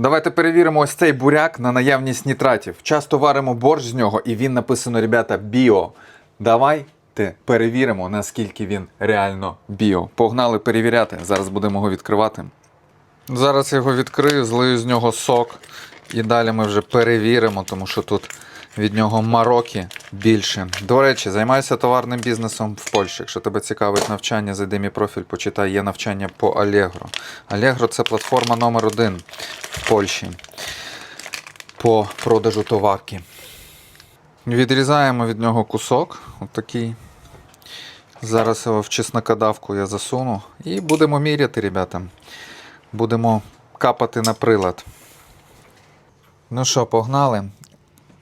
Давайте перевіримо ось цей буряк на наявність нітратів. Часто варимо борщ з нього, і він написано, ребята, біо. Давайте перевіримо, наскільки він реально біо. Погнали перевіряти. Зараз будемо його відкривати. Зараз його відкрию, злию з нього сок. І далі ми вже перевіримо, тому що тут від нього мароки більше. До речі, займаюся товарним бізнесом в Польщі. Якщо тебе цікавить навчання, зайди мій профіль, почитай, є навчання по Allegro. Allegro – це платформа номер один Польщі по продажу товарки. Відрізаємо від нього кусок, отакий. Зараз його в чеснокодавку я засуну. І будемо міряти, ребята. Будемо капати на прилад. Ну що, погнали.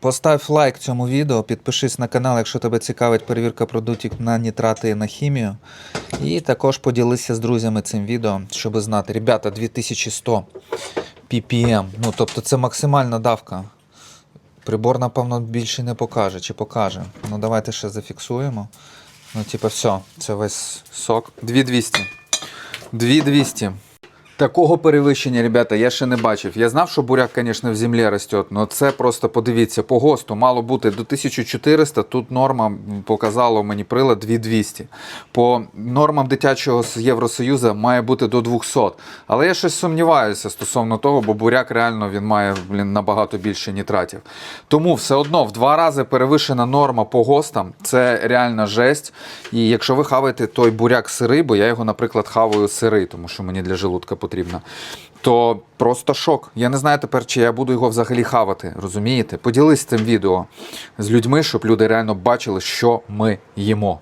Постав лайк цьому відео, підпишись на канал, якщо тебе цікавить перевірка продуктів на нітрати і на хімію. І також поділися з друзями цим відео, щоб знати. Ребята, 2100 ppm. Ну, тобто це максимальна давка. Прибор, напевно, більше не покаже чи покаже. Ну, давайте ще зафіксуємо. Ну, типа, все, це весь сок. 2200. 2200. Такого перевищення, ребята, я ще не бачив. Я знав, що буряк, звісно, в землі росте, але це просто подивіться, по ГОСТу мало бути до 1400, тут норма показала мені прилад 2200. По нормам дитячого Євросоюзу має бути до 200. Але я щось сумніваюся стосовно того, бо буряк реально він має блін, набагато більше нітратів. Тому все одно в два рази перевищена норма по ГОСТам, це реальна жесть. І якщо ви хаваєте той буряк сирий, бо я його, наприклад, хаваю сирий, тому що мені для желудка потрібно, то просто шок. Я не знаю тепер, чи я буду його взагалі хавати. Розумієте? Поділись цим відео з людьми, щоб люди реально бачили, що ми їмо.